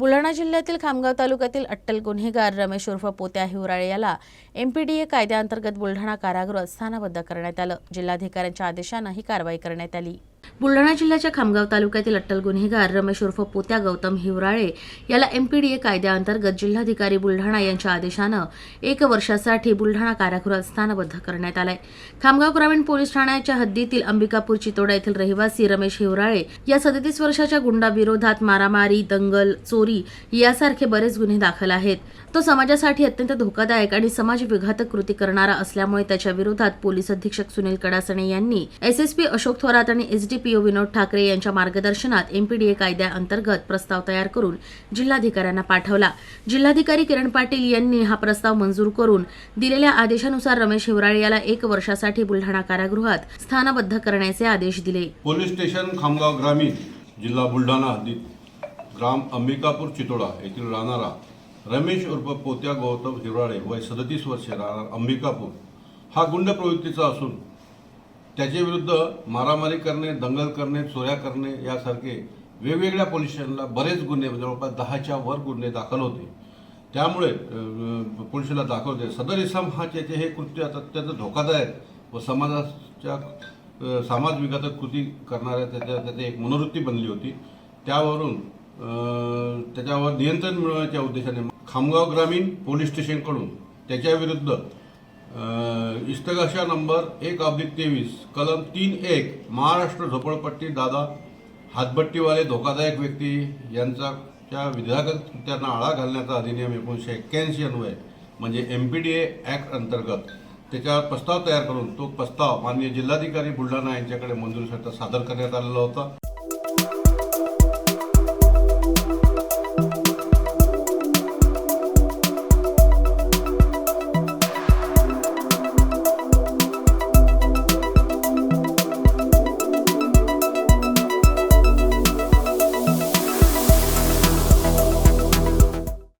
बुलढाणा जिल्ह्यातील खामगाव तालुक्यातील अट्टल गुन्हेगार रमेश उर्फ पोत्या हिवराळे याला एमपीडीए कायद्याअंतर्गत बुलढाणा कारागृहात स्थानबद्ध करण्यात आलं. जिल्हाधिकाऱ्यांच्या आदेशानं ही कारवाई करण्यात आली. बुलढाणा जिल्ह्याच्या खामगाव तालुक्यातील अट्टल गुन्हेगार रमेश उर्फ पोत्या गौतम हिवराळे याला एमपीडीए कायद्याअंतर्गत जिल्हाधिकारी बुलढाणा यांच्या आदेशानं एक वर्षासाठी बुलढाणा कारागृहात स्थानबद्ध करण्यात आलंय. खामगाव ग्रामीण पोलीस ठाण्याच्या हद्दीतील अंबिकापूर चितोडा येथील रहिवासी रमेश हिवराळे या सदतीस वर्षाच्या गुंडाविरोधात मारामारी दंगल चोरी यासारखे बरेच गुन्हे दाखल आहेत. तो समाजासाठी अत्यंत धोकादायक आणि समाज विघातक कृती करणारा असल्यामुळे त्याच्या विरोधात पोलीस अधीक्षक सुनील कडासणे यांनी एसएसपी अशोक थोरात आणि एसडीपीओ विनोद ठाकरे यांच्या मार्गदर्शनात एमपीडीए कायद्याअंतर्गत प्रस्ताव तयार करून जिल्हाधिकाऱ्यांना पाठवला. जिल्हाधिकारी किरण पाटील यांनी हा प्रस्ताव मंजूर करून दिलेल्या आदेशानुसार रमेश हिवराळे याला एक वर्षासाठी बुलढाणा कारागृहात स्थानबद्ध करण्याचे आदेश दिले. पोलीस स्टेशन खामगाव ग्रामीण जिल्हा बुलढाणा हद्दीत ग्राम अंबिकापूर चितोडा येथील राहणारा रमेश उर्फ पोत्या गौतम हिवराळे वय सदतीस वर्षे राहणार अंबिकापूर. हा गुंड प्रवृत्तीचा असून त्याच्या विरुद्ध मारामारी करणे दंगल करणे चोऱ्या करणे यासारखे वेगवेगळ्या पोलीस स्टेशनला बरेच गुन्हे म्हणजे जवळपास दहाच्या वर गुन्हे दाखल होते. त्यामुळे अं, पोलिसाला दाखवते सदर इस्लाम हा त्याचे हे कृत्य अत्यंत धोकादायक व समाजाच्या समाज विघातक कृती करणाऱ्या त्याच्या त्याची एक मनोवृत्ती बनली होती. त्यावरून त्याच्यावर नियंत्रण मिळवण्याच्या उद्देशाने खामगाव ग्रामीण पोलीस स्टेशनकडून त्याच्याविरुद्ध इस्तगाशा नंबर एक अब्लिक तेवीस कलम तीन एक महाराष्ट्र झोपडपट्टी दादा हातभट्टीवाले धोकादायक व्यक्ती यांचा त्या विधायक त्यांना आळा घालण्याचा अधिनियम एकोणीसशे एक्क्याऐंशी अन्वय म्हणजे M P D A act अंतर्गत. त्याच्यावर प्रस्ताव तयार करून तो प्रस्ताव माननीय जिल्हाधिकारी बुलढाणा यांच्याकडे मंजुरीसाठी सादर करण्यात आलेला होता.